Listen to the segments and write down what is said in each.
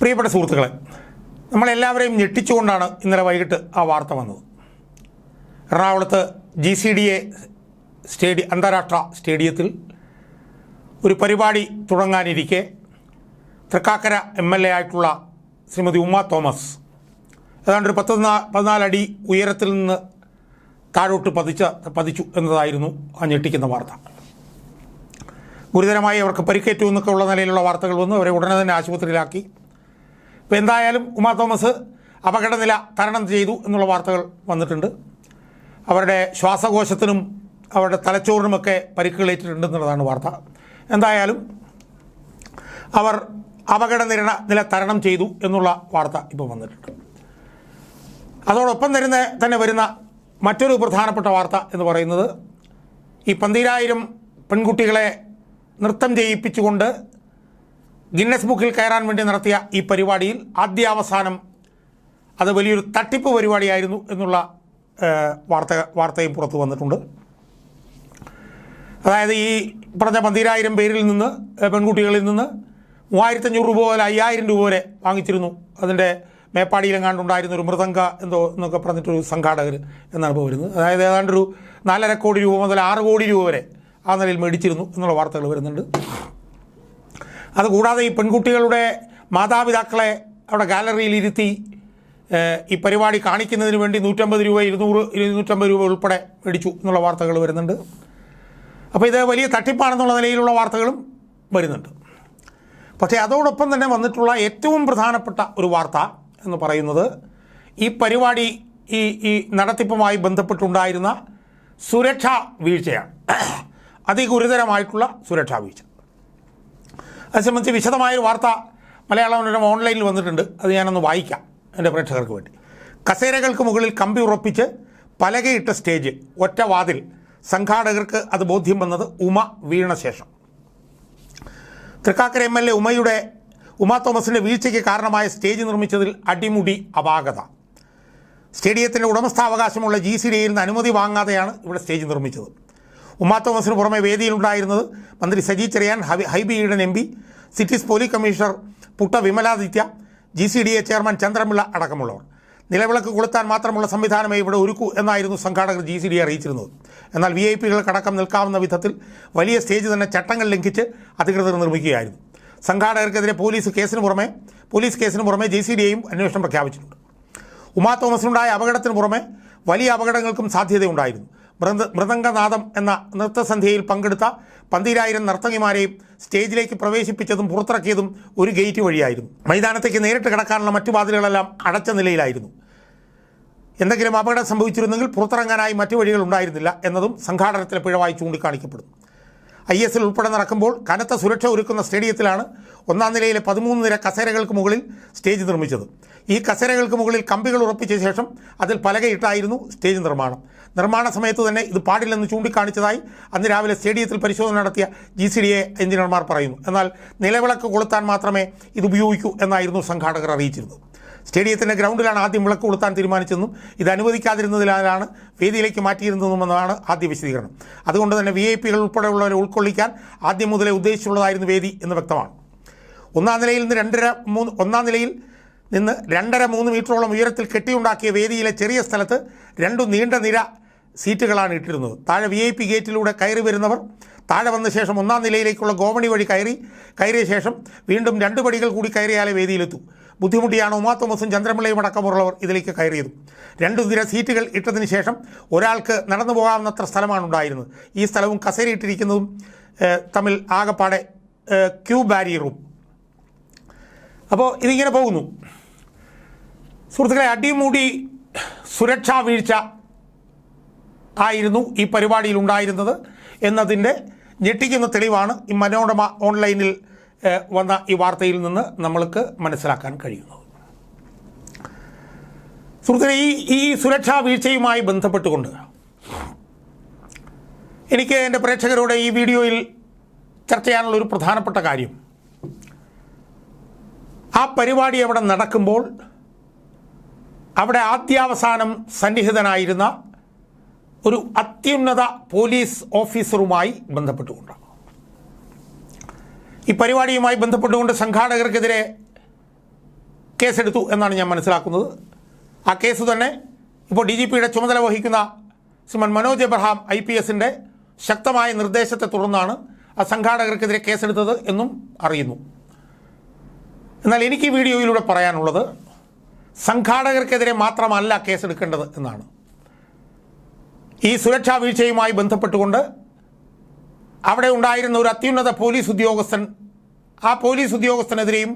പ്രിയപ്പെട്ട സുഹൃത്തുക്കളെ നമ്മളെല്ലാവരെയും ഞെട്ടിച്ചുകൊണ്ടാണ് ഇന്നലെ വൈകിട്ട് ആ വാർത്ത വന്നത്. എറണാകുളത്ത് ജി സി ഡി എ സ്റ്റേഡി അന്താരാഷ്ട്ര സ്റ്റേഡിയത്തിൽ ഒരു പരിപാടി തുടങ്ങാനിരിക്കെ തൃക്കാക്കര എം എൽ എ ആയിട്ടുള്ള ശ്രീമതി ഉമ്മ തോമസ് ഏതാണ്ട് ഒരു പത്ത് പതിനാലടി ഉയരത്തിൽ നിന്ന് താഴോട്ട് പതിച്ച പതിച്ചു എന്നതായിരുന്നു ആ ഞെട്ടിക്കുന്ന വാർത്ത. ഗുരുതരമായി അവർക്ക് പരിക്കേറ്റു എന്നൊക്കെ ഉള്ള നിലയിലുള്ള വാർത്തകൾ വന്നു അവരെ ഉടനെ തന്നെ ആശുപത്രിയിലാക്കി. ഇപ്പോൾ എന്തായാലും ഉമാ തോമസ് അപകടനില തരണം ചെയ്തു എന്നുള്ള വാർത്തകൾ വന്നിട്ടുണ്ട്. അവരുടെ ശ്വാസകോശത്തിനും അവരുടെ തലച്ചോറിനുമൊക്കെ പരിക്കുകളേറ്റിട്ടുണ്ടെന്നുള്ളതാണ് വാർത്ത. എന്തായാലും അവർ അപകടനിരണ നില തരണം ചെയ്തു എന്നുള്ള വാർത്ത ഇപ്പോൾ വന്നിട്ടുണ്ട്. അതോടൊപ്പം തരുന്ന തന്നെ വരുന്ന മറ്റൊരു പ്രധാനപ്പെട്ട വാർത്ത എന്ന് പറയുന്നത് ഈ പന്തിരായിരം പെൺകുട്ടികളെ നൃത്തം ചെയ്യിപ്പിച്ചുകൊണ്ട് ഗിന്നസ് ബുക്കിൽ കയറാൻ വേണ്ടി നടത്തിയ ഈ പരിപാടിയിൽ ആദ്യാവസാനം അത് വലിയൊരു തട്ടിപ്പ് പരിപാടിയായിരുന്നു എന്നുള്ള വാർത്ത വാർത്തയും പുറത്തു വന്നിട്ടുണ്ട്. അതായത് ഈ പറഞ്ഞ പന്തിരായിരം പേരിൽ നിന്ന് പെൺകുട്ടികളിൽ നിന്ന് മൂവായിരത്തഞ്ഞൂറ് രൂപ മുതൽ അയ്യായിരം രൂപ വരെ വാങ്ങിച്ചിരുന്നു. അതിന്റെ മേപ്പാടിയിലെങ്ങാണ്ടുണ്ടായിരുന്ന ഒരു മൃദംഗ എന്തോ എന്നൊക്കെ പറഞ്ഞിട്ടൊരു സംഘാടകർ എന്നാണ് ഇപ്പോൾ വരുന്നത്. അതായത് ഏതാണ്ട് ഒരു നാലര കോടി രൂപ മുതൽ ആറ് കോടി രൂപ വരെ ആ നിലയിൽ മേടിച്ചിരുന്നു എന്നുള്ള വാർത്തകൾ വരുന്നുണ്ട്. അതുകൂടാതെ ഈ പെൺകുട്ടികളുടെ മാതാപിതാക്കളെ അവിടെ ഗാലറിയിൽ ഇരുത്തി ഈ പരിപാടി കാണിക്കുന്നതിന് വേണ്ടി നൂറ്റമ്പത് രൂപ ഇരുന്നൂറ് ഇരുന്നൂറ്റമ്പത് രൂപ ഉൾപ്പെടെ മേടിച്ചു എന്നുള്ള വാർത്തകൾ വരുന്നുണ്ട്. അപ്പോൾ ഇത് വലിയ തട്ടിപ്പാണെന്നുള്ള നിലയിലുള്ള വാർത്തകളും വരുന്നുണ്ട്. പക്ഷേ അതോടൊപ്പം തന്നെ വന്നിട്ടുള്ള ഏറ്റവും പ്രധാനപ്പെട്ട ഒരു വാർത്ത എന്ന് പറയുന്നത് ഈ പരിപാടി ഈ ഈ നടത്തിപ്പുമായി ബന്ധപ്പെട്ടുണ്ടായിരുന്ന സുരക്ഷാ വീഴ്ചയാണ്. അതിഗുരുതരമായിട്ടുള്ള സുരക്ഷാ വീഴ്ച. അത് സംബന്ധിച്ച് വിശദമായൊരു വാർത്ത മലയാള മനോരമ ഓൺലൈനിൽ വന്നിട്ടുണ്ട്. അത് ഞാനൊന്ന് വായിക്കാം എന്റെ പ്രേക്ഷകർക്ക് വേണ്ടി. കസേരകൾക്ക് മുകളിൽ കമ്പി ഉറപ്പിച്ച് പലകയിട്ട സ്റ്റേജ് ഒറ്റ വാതിൽ. സംഘാടകർക്ക് അത് ബോധ്യം വന്നത് ഉമ വീണ ശേഷം. തൃക്കാക്കര എം എൽ എ ഉമയുടെ ഉമ തോമസിന്റെ വീഴ്ചയ്ക്ക് കാരണമായ സ്റ്റേജ് നിർമ്മിച്ചതിൽ അടിമുടി അപാകത. സ്റ്റേഡിയത്തിന്റെ ഉടമസ്ഥാവകാശമുള്ള ജി സി ഡിയിൽ നിന്ന് അനുമതി വാങ്ങാതെയാണ് ഇവിടെ സ്റ്റേജ് നിർമ്മിച്ചത്. ഉമാ തോമസിന് പുറമെ വേദിയിലുണ്ടായിരുന്നത് മന്ത്രി Saji Cherian Hibi Eden M P city police commissioner Putta Vimaladitya G C D A chairman ചന്ദ്രമിള്ള അടക്കമുള്ളവർ. നിലവിളക്ക് കൊളുത്താൻ മാത്രമുള്ള സംവിധാനമേ ഇവിടെ ഒരുക്കൂ എന്നായിരുന്നു സംഘാടകർ ജി സി ഡി അറിയിച്ചിരുന്നത്. എന്നാൽ വി ഐ പികൾക്കടക്കം നിൽക്കാവുന്ന വിധത്തിൽ വലിയ സ്റ്റേജ് തന്നെ ചട്ടങ്ങൾ ലംഘിച്ച് അധികൃതർ നിർമ്മിക്കുകയായിരുന്നു. സംഘാടകർക്കെതിരെ പോലീസ് കേസിന് പുറമെ പോലീസ് കേസിന് പുറമെ ജി സി ഡി എയും അന്വേഷണം പ്രഖ്യാപിച്ചിട്ടുണ്ട്. ഉമാ തോമസിനുണ്ടായ അപകടത്തിന് പുറമെ വലിയ അപകടങ്ങൾക്കും സാധ്യതയുണ്ടായിരുന്നു. മൃദ മൃദംഗനാദം എന്ന നൃത്തസന്ധ്യയിൽ പങ്കെടുത്ത പന്തിരായിരം നർത്തകിമാരെയും സ്റ്റേജിലേക്ക് പ്രവേശിപ്പിച്ചതും പുറത്തിറക്കിയതും ഒരു ഗേറ്റ് വഴിയായിരുന്നു. മൈതാനത്തേക്ക് നേരിട്ട് കിടക്കാനുള്ള മറ്റു വാതിലുകളെല്ലാം അടച്ച നിലയിലായിരുന്നു. എന്തെങ്കിലും അപകടം സംഭവിച്ചിരുന്നെങ്കിൽ പുറത്തിറങ്ങാനായി മറ്റു വഴികൾ ഉണ്ടായിരുന്നില്ല എന്നതും സംഘാടനത്തിലെ പിഴവായി ചൂണ്ടിക്കാണിക്കപ്പെടുന്നു. ഐ എസിൽ ഉൾപ്പെടെ നടക്കുമ്പോൾ കനത്ത സുരക്ഷ ഒരുക്കുന്ന സ്റ്റേഡിയത്തിലാണ് ഒന്നാം നിലയിലെ പതിമൂന്ന് നിര കസേരകൾക്ക് മുകളിൽ സ്റ്റേജ് നിർമ്മിച്ചത്. ഈ കസേരകൾക്ക് മുകളിൽ കമ്പികൾ ഉറപ്പിച്ച ശേഷം അതിൽ പലകയിട്ടായിരുന്നു സ്റ്റേജ് നിർമ്മാണം. നിർമ്മാണ സമയത്ത് തന്നെ ഇത് പാടില്ലെന്ന് ചൂണ്ടിക്കാണിച്ചതായി അന്ന് രാവിലെ സ്റ്റേഡിയത്തിൽ പരിശോധന നടത്തിയ ജി സി ഡി എ എഞ്ചിനീയർമാർ പറയുന്നു. എന്നാൽ നിലവിളക്ക് കൊളുത്താൻ മാത്രമേ ഇത് ഉപയോഗിക്കൂ എന്നായിരുന്നു സംഘാടകർ അറിയിച്ചിരുന്നത്. സ്റ്റേഡിയത്തിന്റെ ഗ്രൗണ്ടിലാണ് ആദ്യം വിളക്ക് കൊളുത്താൻ തീരുമാനിച്ചെന്നും ഇത് അനുവദിക്കാതിരുന്നതിനാലാണ് വേദിയിലേക്ക് മാറ്റിയിരുന്നതുമെന്നാണ് ആദ്യ വിശദീകരണം. അതുകൊണ്ട് തന്നെ വി ഐ പികൾ ഉൾപ്പെടെയുള്ളവരെ ഉൾക്കൊള്ളിക്കാൻ ആദ്യം മുതലേ ഉദ്ദേശിച്ചുള്ളതായിരുന്നു വേദി എന്ന് വ്യക്തമാണ്. ഒന്നാം നിലയിൽ നിന്ന് രണ്ടര മൂന്ന് ഒന്നാം നിലയിൽ നിന്ന് രണ്ടര മൂന്ന് മീറ്ററോളം ഉയരത്തിൽ കെട്ടിയുണ്ടാക്കിയ വേദിയിലെ ചെറിയ സ്ഥലത്ത് രണ്ടു നീണ്ട നിര സീറ്റുകളാണ് ഇട്ടിരുന്നത്. താഴെ വി ഐ പി ഗേറ്റിലൂടെ കയറി വരുന്നവർ താഴെ വന്ന ശേഷം ഒന്നാം നിലയിലേക്കുള്ള ഗോവണി വഴി കയറി കയറിയ ശേഷം വീണ്ടും രണ്ട് പടികൾ കൂടി കയറിയാലേ വേദിയിലെത്തും. ബുദ്ധിമുട്ടിയാണ് ഉമാ തോമസും ചന്ദ്രപിള്ളയും അടക്കമുള്ളവർ ഇതിലേക്ക് കയറിയത്. രണ്ടു നിര സീറ്റുകൾ ഇട്ടതിന് ശേഷം ഒരാൾക്ക് നടന്നു പോകാവുന്നത്ര സ്ഥലമാണ് ഉണ്ടായിരുന്നത് ഈ സ്ഥലവും കസേരയിട്ടിരിക്കുന്നതും തമ്മിൽ ആകപ്പാടെ ക്യൂ ബാരിയറും. അപ്പോൾ ഇതിങ്ങനെ പോകുന്നു. സുഹൃത്തുക്കളെ അടിമുടി സുരക്ഷാ വീഴ്ച ആയിരുന്നു ഈ പരിപാടിയിൽ ഉണ്ടായിരുന്നത് എന്നതിന്റെ ഞെട്ടിക്കുന്ന തെളിവാണ് ഈ മനോരമ ഓൺലൈനിൽ വന്ന ഈ വാർത്തയിൽ നിന്ന് നമ്മൾക്ക് മനസ്സിലാക്കാൻ കഴിയുന്നത്. സുഹൃത്തുക്കളെ ഈ ഈ സുരക്ഷാ വീഴ്ചയുമായി ബന്ധപ്പെട്ടുകൊണ്ട് എനിക്ക് എന്റെ പ്രേക്ഷകരോട് ഈ വീഡിയോയിൽ ചർച്ച ചെയ്യാനുള്ള ഒരു പ്രധാനപ്പെട്ട കാര്യം. ആ പരിപാടി അവിടെ നടക്കുമ്പോൾ അവിടെ ആദ്യാവസാനം സന്നിഹിതനായിരുന്ന ഒരു അത്യുന്നത പോലീസ് ഓഫീസറുമായി ബന്ധപ്പെട്ടുകൊണ്ടാണ് ഈ പരിപാടിയുമായി ബന്ധപ്പെട്ടുകൊണ്ട് സംഘാടകർക്കെതിരെ കേസെടുത്തു എന്നാണ് ഞാൻ മനസ്സിലാക്കുന്നത്. ആ കേസ് തന്നെ ഇപ്പോൾ ഡി ജി പിയുടെ ചുമതല വഹിക്കുന്ന ശ്രീമൻ മനോജ് എബ്രഹാം ഐ പി എസിന്റെ ശക്തമായ നിർദ്ദേശത്തെ തുടർന്നാണ് ആ സംഘാടകർക്കെതിരെ കേസെടുത്തത് എന്നും അറിയുന്നു. എന്നാൽ എനിക്ക് ഈ വീഡിയോയിലൂടെ പറയാനുള്ളത് സംഘാടകർക്കെതിരെ മാത്രമല്ല കേസെടുക്കേണ്ടത് എന്നാണ്. ഈ സുരക്ഷാ വീഴ്ചയുമായി ബന്ധപ്പെട്ടുകൊണ്ട് അവിടെ ഉണ്ടായിരുന്ന ഒരു അത്യുന്നത പോലീസ് ഉദ്യോഗസ്ഥൻ ആ പോലീസ് ഉദ്യോഗസ്ഥനെതിരെയും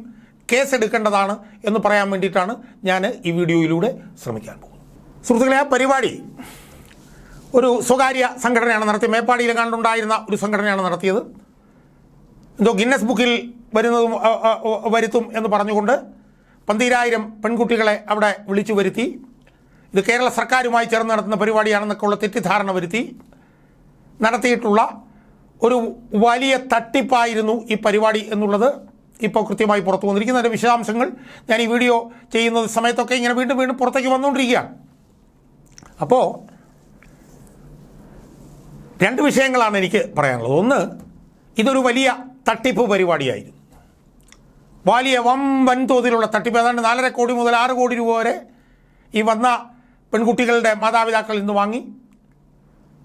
കേസെടുക്കേണ്ടതാണ് എന്ന് പറയാൻ വേണ്ടിയിട്ടാണ് ഞാൻ ഈ വീഡിയോയിലൂടെ ശ്രമിക്കാൻ പോകുന്നത്. സുഹൃത്തുക്കളെ ആ പരിപാടി ഒരു സ്വകാര്യ സംഘടനയാണ് നടത്തിയത്. മേപ്പാടിയിൽ കണ്ടുണ്ടായിരുന്ന ഒരു സംഘടനയാണ് നടത്തിയത്. എന്തോ ഗിന്നസ് ബുക്കിൽ വരുന്നതും വരുത്തും എന്ന് പറഞ്ഞുകൊണ്ട് പന്തിരായിരം പെൺകുട്ടികളെ അവിടെ വിളിച്ചു വരുത്തി. ഇത് കേരള സർക്കാരുമായി ചേർന്ന് നടത്തുന്ന പരിപാടിയാണെന്നൊക്കെ ഉള്ള തെറ്റിദ്ധാരണ വരുത്തി. നടത്തിയിട്ടുള്ള ഒരു വലിയ തട്ടിപ്പായിരുന്നു ഈ പരിപാടി എന്നുള്ളത് ഇപ്പോൾ കൃത്യമായി പുറത്തു വന്നിരിക്കുന്നു. അതിന്റെ വിശദാംശങ്ങൾ ഞാൻ ഈ വീഡിയോ ചെയ്യുന്ന സമയത്തൊക്കെ ഇങ്ങനെ വീണ്ടും വീണ്ടും പുറത്തേക്ക് വന്നുകൊണ്ടിരിക്കുകയാണ്. അപ്പോൾ രണ്ട് വിഷയങ്ങളാണ് എനിക്ക് പറയാനുള്ളത്. ഒന്ന് ഇതൊരു വലിയ തട്ടിപ്പ് പരിപാടിയായിരുന്നു. വലിയ വൻ വൻതോതിലുള്ള തട്ടിപ്പ്. ഏതാണ്ട് നാലര കോടി മുതൽ ആറ് കോടി രൂപ വരെ ഈ വന്ന പെൺകുട്ടികളുടെ മാതാപിതാക്കളിൽ നിന്ന് വാങ്ങി.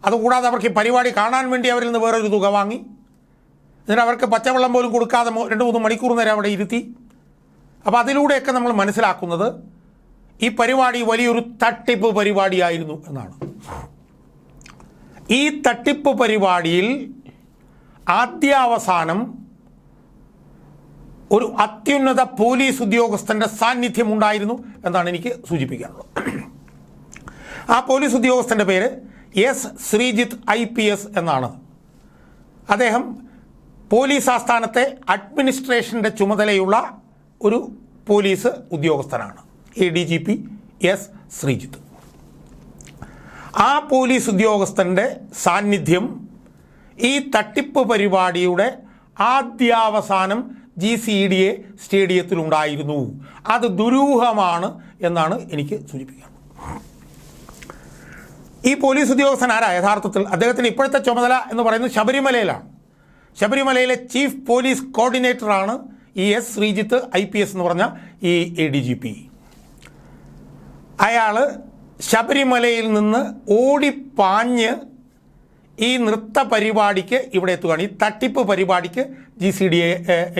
അതുകൂടാതെ അവർക്ക് ഈ പരിപാടി കാണാൻ വേണ്ടി അവരിൽ നിന്ന് വേറൊരു തുക വാങ്ങി. എന്നിട്ട് അവർക്ക് പച്ചവെള്ളം പോലും കൊടുക്കാതെ രണ്ട് മൂന്ന് മണിക്കൂർ നേരം അവിടെ ഇരുത്തി. അപ്പോൾ അതിലൂടെയൊക്കെ നമ്മൾ മനസ്സിലാക്കുന്നത് ഈ പരിപാടി വലിയൊരു തട്ടിപ്പ് പരിപാടിയായിരുന്നു എന്നാണ്. ഈ തട്ടിപ്പ് പരിപാടിയിൽ ആദ്യാവസാനം ഒരു അത്യുന്നത പോലീസ് ഉദ്യോഗസ്ഥന്റെ സാന്നിധ്യം ഉണ്ടായിരുന്നു എന്നാണ് എനിക്ക് സൂചിപ്പിക്കാനുള്ളത്. ആ പോലീസ് ഉദ്യോഗസ്ഥന്റെ പേര് S Sreejith I P S എന്നാണ്. അദ്ദേഹം പോലീസ് ആസ്ഥാനത്തെ അഡ്മിനിസ്ട്രേഷന്റെ ചുമതലയുള്ള ഒരു പോലീസ് ഉദ്യോഗസ്ഥനാണ്. A D G P S Sreejith. ആ പോലീസ് ഉദ്യോഗസ്ഥന്റെ സാന്നിധ്യം ഈ തട്ടിപ്പ് പരിപാടിയുടെ ആദ്യാവസാനം ജി സി ഡി എ സ്റ്റേഡിയത്തിലുണ്ടായിരുന്നു. അത് ദുരൂഹമാണ് എന്നാണ് എനിക്ക് സൂചിപ്പിക്കുന്നത് ഈ പോലീസ് ഉദ്യോഗസ്ഥൻ ആരാ? യഥാർത്ഥത്തിൽ അദ്ദേഹത്തിന് ഇപ്പോഴത്തെ ചുമതല എന്ന് പറയുന്നത് ശബരിമലയിലാണ്. ശബരിമലയിലെ ചീഫ് പോലീസ് കോർഡിനേറ്ററാണ് ഈ S Sreejith I P S എന്ന് പറഞ്ഞ ഈ എ ഡി ജി പി. അയാൾ ശബരിമലയിൽ നിന്ന് ഓടിപ്പാഞ്ഞ് ഈ നൃത്ത പരിപാടിക്ക് ഇവിടെ എത്തുകയാണ്. ഈ തട്ടിപ്പ് പരിപാടിക്ക് ജി സി ഡി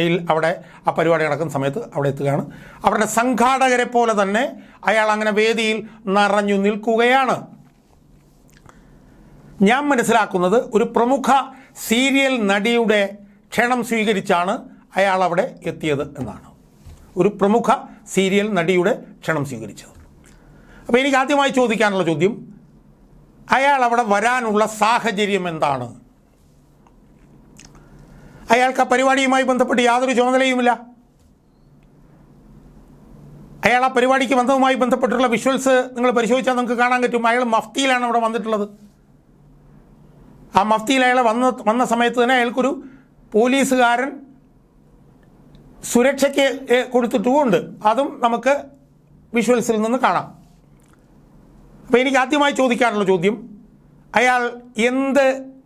എയിൽ അവിടെ ആ പരിപാടി നടക്കുന്ന സമയത്ത് അവിടെ എത്തുകയാണ്. അവരുടെ സംഘാടകരെ പോലെ തന്നെ അയാൾ അങ്ങനെ വേദിയിൽ നിറഞ്ഞു നിൽക്കുകയാണ്. ഞാൻ മനസ്സിലാക്കുന്നത് ഒരു പ്രമുഖ സീരിയൽ നടിയുടെ ക്ഷണം സ്വീകരിച്ചാണ് അയാൾ അവിടെ എത്തിയത് എന്നാണ്. ഒരു പ്രമുഖ സീരിയൽ നടിയുടെ ക്ഷണം സ്വീകരിച്ചത്. അപ്പോൾ എനിക്ക് ആദ്യമായി ചോദിക്കാനുള്ള ചോദ്യം അയാൾ അവിടെ വരാനുള്ള സാഹചര്യം എന്താണ്? അയാൾക്ക് ആ പരിപാടിയുമായി ബന്ധപ്പെട്ട് യാതൊരു ചുമതലയുമില്ല. അയാൾ ആ പരിപാടിക്ക് ബന്ധവുമായി ബന്ധപ്പെട്ടിട്ടുള്ള വിഷ്വൽസ് നിങ്ങൾ പരിശോധിച്ചാൽ നിങ്ങൾക്ക് കാണാൻ പറ്റും. അയാൾ മഫ്തിയിലാണ് അവിടെ വന്നിട്ടുള്ളത്. ആ മഫ്തിയിൽ അയാൾ വന്ന വന്ന സമയത്ത് തന്നെ അയാൾക്കൊരു പോലീസുകാരൻ സുരക്ഷയ്ക്ക് കൊടുത്തിട്ടുമുണ്ട്. അതും നമുക്ക് വിഷ്വൽസിൽ നിന്ന് കാണാം. അപ്പോൾ എനിക്ക് ആദ്യമായി ചോദിക്കാനുള്ള ചോദ്യം അയാൾ എന്ത്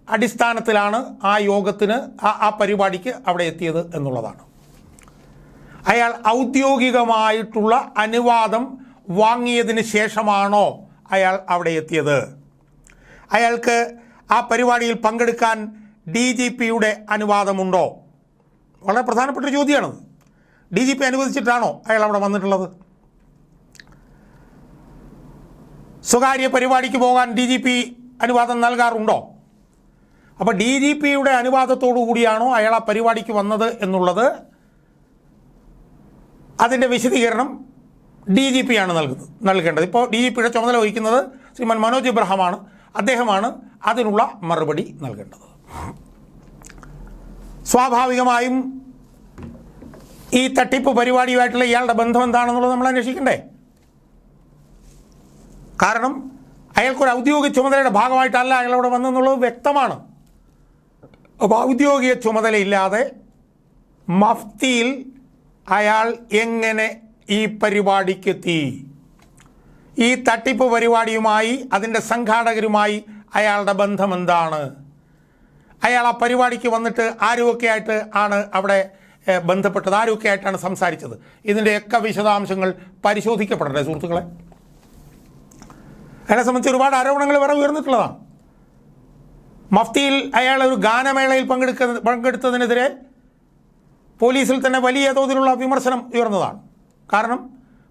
അടിസ്ഥാനത്തിലാണ് ആ യോഗത്തിന് ആ ആ പരിപാടിക്ക് അവിടെ എത്തിയത് എന്നുള്ളതാണ്. അയാൾ ഔദ്യോഗികമായിട്ടുള്ള അനുവാദം വാങ്ങിയതിന് ശേഷമാണോ അയാൾ അവിടെ എത്തിയത്? അയാൾക്ക് ആ പരിപാടിയിൽ പങ്കെടുക്കാൻ ഡി ജി പിയുടെ അനുവാദമുണ്ടോ? വളരെ പ്രധാനപ്പെട്ട ചോദ്യമാണത്. ഡി ജി പി അനുവദിച്ചിട്ടാണോ അയാൾ അവിടെ വന്നിട്ടുള്ളത്? സ്വകാര്യ പരിപാടിക്ക് പോകാൻ ഡി ജി പി അനുവാദം നൽകാറുണ്ടോ? അപ്പോൾ ഡി ജി പിയുടെ അനുവാദത്തോടു കൂടിയാണോ അയാൾ ആ പരിപാടിക്ക് വന്നത് എന്നുള്ളത് അതിന്റെ വിശദീകരണം ഡി ജി പി ആണ് നൽകുന്നത് നൽകേണ്ടത്. ഇപ്പോൾ ഡി ജി പിയുടെ ചുമതല വഹിക്കുന്നത് ശ്രീമാൻ മനോജ് ഇബ്രഹാമാണ്. അദ്ദേഹമാണ് അതിനുള്ള മറുപടി നൽകേണ്ടത്. സ്വാഭാവികമായും ഈ തട്ടിപ്പ് പരിപാടിയുമായിട്ടുള്ള ഇയാളുടെ ബന്ധം എന്താണെന്നുള്ളത് നമ്മൾ അന്വേഷിക്കണ്ടേ? കാരണം അയാൾക്കൊരു ഔദ്യോഗിക ചുമതലയുടെ ഭാഗമായിട്ടല്ല അയാൾ അവിടെ വന്നെന്നുള്ളത് വ്യക്തമാണ്. അപ്പോൾ ഔദ്യോഗിക ചുമതലയില്ലാതെ മഫ്തിയിൽ അയാൾ എങ്ങനെ ഈ പരിപാടിക്കെത്തി? ഈ തട്ടിപ്പ് പരിപാടിയുമായി അതിന്റെ സംഘാടകരുമായി അയാളുടെ ബന്ധം എന്താണ് അയാൾ ആ പരിപാടിക്ക് വന്നിട്ട് ആരുമൊക്കെ ആയിട്ട് ആണ് അവിടെ ബന്ധപ്പെട്ടത്? ആരുമൊക്കെ ആയിട്ടാണ് സംസാരിച്ചത്? ഇതിന്റെയൊക്കെ വിശദാംശങ്ങൾ പരിശോധിക്കപ്പെടട്ടെ സുഹൃത്തുക്കളെ. അയാളെ സംബന്ധിച്ച് ഒരുപാട് ആരോപണങ്ങൾ വേറെ ഉയർന്നിട്ടുള്ളതാണ്. മഫ്തിയിൽ അയാൾ ഒരു ഗാനമേളയിൽ പങ്കെടുക്ക പങ്കെടുത്തതിനെതിരെ പോലീസിൽ തന്നെ വലിയ തോതിലുള്ള വിമർശനം ഉയർന്നതാണ്. കാരണം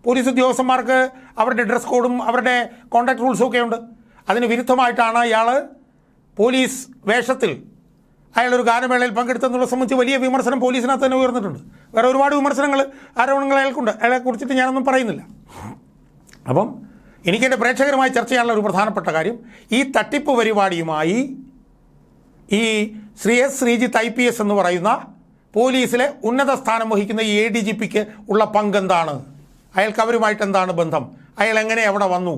പോലീസ് ഉദ്യോഗസ്ഥന്മാർക്ക് അവരുടെ ഡ്രസ് കോഡും അവരുടെ കോണ്ടാക്ട് റൂൾസും ഒക്കെ ഉണ്ട്. അതിന് വിരുദ്ധമായിട്ടാണ് ഇയാൾ പോലീസ് വേഷത്തിൽ അയാൾ ഒരു ഗാനമേളയിൽ പങ്കെടുത്തെന്നുള്ള സംബന്ധിച്ച് വലിയ വിമർശനം പോലീസിനകത്ത് തന്നെ ഉയർന്നിട്ടുണ്ട്. വേറെ ഒരുപാട് വിമർശനങ്ങൾ ആരോപണങ്ങൾ അയാൾക്കുണ്ട്. അയാളെ കുറിച്ചിട്ട് ഞാനൊന്നും പറയുന്നില്ല. അപ്പം എനിക്കെന്റെ പ്രേക്ഷകരുമായി ചർച്ച ചെയ്യാനുള്ള ഒരു പ്രധാനപ്പെട്ട കാര്യം ഈ തട്ടിപ്പ് പരിപാടിയുമായി ഈ Sree S Sreejith I P S എന്ന് പറയുന്ന പോലീസിലെ ഉന്നത സ്ഥാനം വഹിക്കുന്ന ഈ എ ഡി ജി പിക്ക് ഉള്ള പങ്കെന്താണ്? അയാൾക്ക് അവരുമായിട്ട് എന്താണ് ബന്ധം? അയാൾ എങ്ങനെ അവിടെ വന്നു?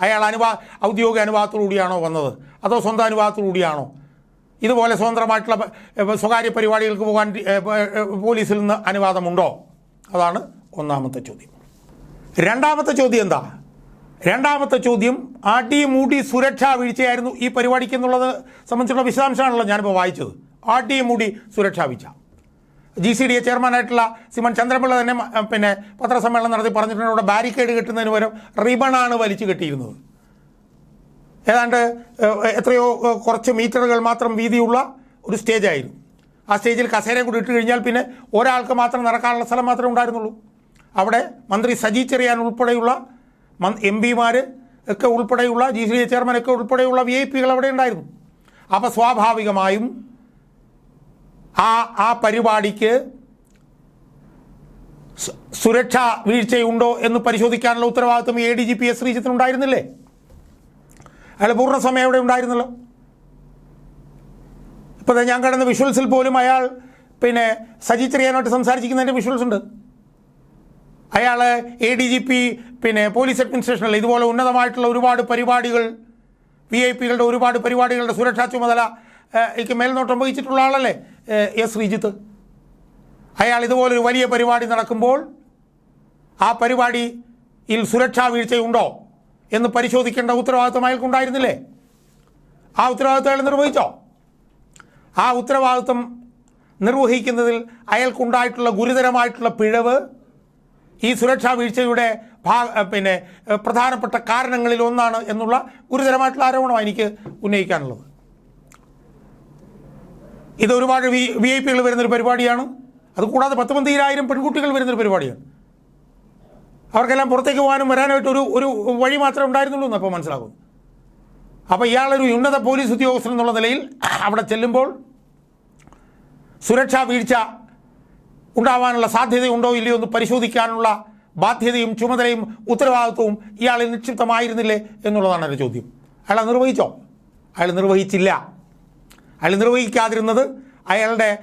അയാൾ അനുവാ ഔദ്യോഗിക അനുവാദത്തോടുകൂടിയാണോ വന്നത്? അതോ സ്വന്തം അനുവാദത്തോടുകൂടിയാണോ? ഇതുപോലെ സ്വതന്ത്രമായിട്ടുള്ള സ്വകാര്യ പരിപാടികൾക്ക് പോകാൻ പോലീസിൽ നിന്ന് അനുവാദമുണ്ടോ? അതാണ് ഒന്നാമത്തെ ചോദ്യം. രണ്ടാമത്തെ ചോദ്യം എന്താ? രണ്ടാമത്തെ ചോദ്യം അടിമുടി സുരക്ഷാ വീഴ്ചയായിരുന്നു ഈ പരിപാടിക്ക് എന്നുള്ളത് സംബന്ധിച്ചുള്ള വിശദാംശമാണല്ലോ ഞാനിപ്പോൾ വായിച്ചത്. അടിമുടി സുരക്ഷാ വീഴ്ച. ജി സി ഡി എ ചെയർമാനായിട്ടുള്ള സിമൻ ചന്ദ്രപിള്ള തന്നെ പിന്നെ പത്രസമ്മേളനം നടത്തി പറഞ്ഞിട്ടുണ്ട്. അവിടെ ബാരിക്കേഡ് കെട്ടുന്നതിന് പകരം റിബണാണ് വലിച്ചു കെട്ടിയിരുന്നത്. ഏതാണ്ട് എത്രയോ കുറച്ച് മീറ്ററുകൾ മാത്രം വീതിയുള്ള ഒരു സ്റ്റേജായിരുന്നു ആ സ്റ്റേജിൽ കസേര കൂടി ഇട്ട് കഴിഞ്ഞാൽ പിന്നെ ഒരാൾക്ക് മാത്രം നടക്കാനുള്ള സ്ഥലം മാത്രമേ ഉണ്ടായിരുന്നുള്ളൂ. അവിടെ മന്ത്രി സജി ചെറിയാൻ ഉൾപ്പെടെയുള്ള എം പിമാർ ഒക്കെ ഉൾപ്പെടെയുള്ള ജി സി ഡി ചെയർമാൻ ഒക്കെ ഉൾപ്പെടെയുള്ള വി ഐ പികൾ അവിടെ ഉണ്ടായിരുന്നു. അപ്പോൾ സ്വാഭാവികമായും ആ ആ പരിപാടിക്ക് സുരക്ഷാ വീഴ്ചയുണ്ടോ എന്ന് പരിശോധിക്കാനുള്ള ഉത്തരവാദിത്വം A D G P S ശ്രീജിത്തിനുണ്ടായിരുന്നില്ലേ അയാൾ പൂർണ സമയം അവിടെ ഉണ്ടായിരുന്നല്ലോ. ഇപ്പോൾ ഞാൻ കടന്ന വിഷ്വൽസിൽ പോലും അയാൾ പിന്നെ സജി ചെറിയാനായിട്ട് സംസാരിച്ചിരിക്കുന്നതിന്റെ വിഷ്വൽസ് ഉണ്ട്. അയാൾ എ ഡി ജി പി പിന്നെ പോലീസ് അഡ്മിനിസ്ട്രേഷനിൽ ഇതുപോലെ ഉന്നതമായിട്ടുള്ള ഒരുപാട് പരിപാടികൾ വി ഐ പികളുടെ ഒരുപാട് പരിപാടികളുടെ സുരക്ഷാ ചുമതല എനിക്ക് മേൽനോട്ടം വഹിച്ചിട്ടുള്ള ആളല്ലേ എസ് ശ്രീജിത്ത്? അയാൾ ഇതുപോലൊരു വലിയ പരിപാടി നടക്കുമ്പോൾ ആ പരിപാടിയിൽ സുരക്ഷാ വീഴ്ചയുണ്ടോ എന്ന് പരിശോധിക്കേണ്ട ഉത്തരവാദിത്വം അയാൾക്കുണ്ടായിരുന്നില്ലേ? ആ ഉത്തരവാദിത്വം അയാൾ നിർവഹിച്ചോ? ആ ഉത്തരവാദിത്വം നിർവഹിക്കുന്നതിൽ അയാൾക്കുണ്ടായിട്ടുള്ള ഗുരുതരമായിട്ടുള്ള പിഴവ് ഈ സുരക്ഷാ വീഴ്ചയുടെ ഭാ പിന്നെ പ്രധാനപ്പെട്ട കാരണങ്ങളിൽ ഒന്നാണ് എന്നുള്ള ഗുരുതരമായിട്ടുള്ള ആരോപണമാണ് എനിക്ക് ഉന്നയിക്കാനുള്ളത്. ഇത് ഒരുപാട് വി വി ഐ പികൾ വരുന്നൊരു പരിപാടിയാണ്. അതുകൂടാതെ പത്ത് പന്തിരായിരം പെൺകുട്ടികൾ വരുന്നൊരു പരിപാടിയാണ്. അവർക്കെല്ലാം പുറത്തേക്ക് പോകാനും വരാനായിട്ട് ഒരു ഒരു വഴി മാത്രമേ ഉണ്ടായിരുന്നുള്ളൂ എന്ന് അപ്പോൾ മനസ്സിലാകുന്നു അപ്പോൾ ഇയാളൊരു ഉന്നത പോലീസ് ഉദ്യോഗസ്ഥൻ എന്നുള്ള നിലയിൽ അവിടെ ചെല്ലുമ്പോൾ സുരക്ഷാ വീഴ്ച ഉണ്ടാവാനുള്ള സാധ്യതയുണ്ടോ ഇല്ലയോ എന്ന് പരിശോധിക്കാനുള്ള ബാധ്യതയും ചുമതലയും ഉത്തരവാദിത്വവും ഇയാളിൽ നിക്ഷിപ്തമായിരുന്നില്ലേ എന്നുള്ളതാണ് എന്റെ ചോദ്യം. അയാൾ നിർവഹിച്ചോ? അയാൾ നിർവഹിച്ചില്ല. അയാൾ നിർവഹിക്കാതിരുന്നത് അയാളുടെ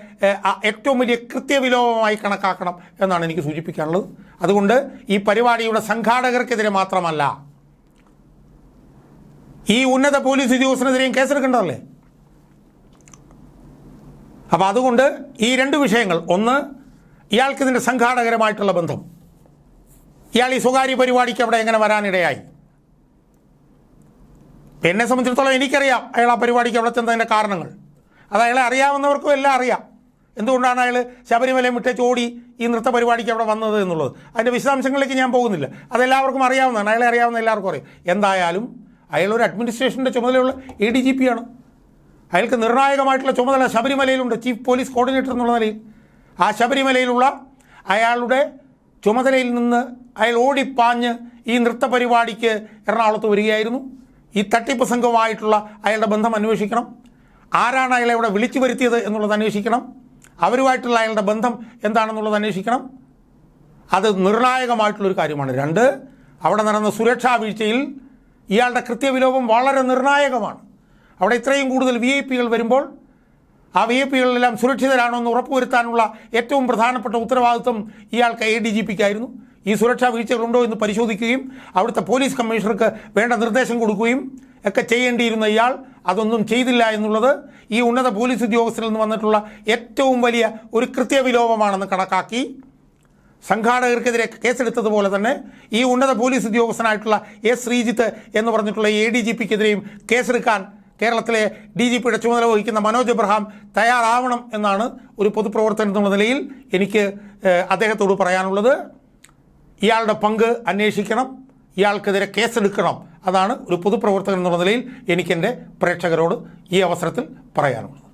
ഏറ്റവും വലിയ കൃത്യവിലോപമായി കണക്കാക്കണം എന്നാണ് എനിക്ക് സൂചിപ്പിക്കാനുള്ളത്. അതുകൊണ്ട് ഈ പരിപാടിയുടെ സംഘാടകർക്കെതിരെ മാത്രമല്ല ഈ ഉന്നത പോലീസ് ഉദ്യോഗസ്ഥനെതിരെയും കേസെടുക്കേണ്ടതല്ലേ? അപ്പോൾ അതുകൊണ്ട് ഈ രണ്ട് വിഷയങ്ങൾ ഒന്ന് ഇയാൾക്ക് ഇതിന്റെ സംഘാടകരമായിട്ടുള്ള ബന്ധം. ഇയാൾ ഈ സ്വകാര്യ പരിപാടിക്ക് അവിടെ എങ്ങനെ വരാനിടയായി? എന്നെ സംബന്ധിച്ചിടത്തോളം എനിക്കറിയാം അയാൾ ആ പരിപാടിക്ക് അവിടെ ചെന്നതിന്റെ കാരണങ്ങൾ. അത് അയാളെ അറിയാവുന്നവർക്കും എല്ലാം അറിയാം. എന്തുകൊണ്ടാണ് അയാൾ ശബരിമലയും വിട്ടേച്ച് ചോടി ഈ നൃത്ത പരിപാടിക്ക് അവിടെ വന്നത് എന്നുള്ളത്? അതിന്റെ വിശദാംശങ്ങളിലേക്ക് ഞാൻ പോകുന്നില്ല. അതെല്ലാവർക്കും അറിയാവുന്നതാണ്. അയാളെ അറിയാവുന്ന എല്ലാവർക്കും അറിയാം. എന്തായാലും അയാൾ ഒരു അഡ്മിനിസ്ട്രേഷന്റെ ചുമതലയുള്ള എ ഡി ജി പി ആണ്. അയാൾക്ക് നിർണായകമായിട്ടുള്ള ചുമതല ശബരിമലയിലുണ്ട്. ചീഫ് പോലീസ് കോർഡിനേറ്റർ എന്നുള്ള നിലയിൽ. ആ ശബരിമലയിലുള്ള അയാളുടെ ചുമതലയിൽ നിന്ന് അയാൾ ഓടിപ്പാഞ്ഞ് ഈ നൃത്ത പരിപാടിക്ക് എറണാകുളത്ത് വരികയായിരുന്നു. ഈ തട്ടിപ്പ് സംഘവുമായിട്ടുള്ള അയാളുടെ ബന്ധം അന്വേഷിക്കണം. ആരാണ് അയാളെ ഇവിടെ വിളിച്ചു വരുത്തിയത് എന്നുള്ളത് അന്വേഷിക്കണം. അവരുമായിട്ടുള്ള അയാളുടെ ബന്ധം എന്താണെന്നുള്ളത് അന്വേഷിക്കണം. അത് നിർണായകമായിട്ടുള്ളൊരു കാര്യമാണ്. രണ്ട് അവിടെ നടന്ന സുരക്ഷാ വീഴ്ചയിൽ ഇയാളുടെ കൃത്യവിലോപം വളരെ നിർണായകമാണ്. അവിടെ ഇത്രയും കൂടുതൽ വി വരുമ്പോൾ ആ വി ഐ പികളെല്ലാം സുരക്ഷിതരാണോ എന്ന് ഉറപ്പുവരുത്താനുള്ള ഏറ്റവും പ്രധാനപ്പെട്ട ഉത്തരവാദിത്വം ഇയാൾക്ക് എ ഡി ജി പിക്കായിരുന്നു ഈ സുരക്ഷാ വീഴ്ചകളുണ്ടോ എന്ന് പരിശോധിക്കുകയും അവിടുത്തെ പോലീസ് കമ്മീഷണർക്ക് വേണ്ട നിർദ്ദേശം കൊടുക്കുകയും ഒക്കെ ചെയ്യേണ്ടിയിരുന്ന ഇയാൾ അതൊന്നും ചെയ്തില്ല എന്നുള്ളത് ഈ ഉന്നത പോലീസ് ഉദ്യോഗസ്ഥരിൽ നിന്ന് വന്നിട്ടുള്ള ഏറ്റവും വലിയ ഒരു കൃത്യവിലോപമാണെന്ന് കണക്കാക്കി സംഘാടകർക്കെതിരെ കേസെടുത്തതുപോലെ തന്നെ ഈ ഉന്നത പോലീസ് ഉദ്യോഗസ്ഥനായിട്ടുള്ള എസ് ശ്രീജിത്ത് എന്ന് പറഞ്ഞിട്ടുള്ള എ ഡി ജി പിക്കെതിരെയും കേസെടുക്കാൻ കേരളത്തിലെ ഡി ജി പിയുടെ ചുമതല വഹിക്കുന്ന മനോജ് എബ്രഹാം തയ്യാറാവണം എന്നാണ് ഒരു പൊതുപ്രവർത്തകൻ എന്നുള്ള നിലയിൽ എനിക്ക് അദ്ദേഹത്തോട് പറയാനുള്ളത്. ഇയാളുടെ പങ്ക് അന്വേഷിക്കണം ഇയാൾക്കെതിരെ കേസെടുക്കണം. അതാണ് ഒരു പൊതുപ്രവർത്തകൻ എന്നുള്ള നിലയിൽ എനിക്കെന്റെ പ്രേക്ഷകരോട് ഈ അവസരത്തിൽ പറയാനുള്ളത്.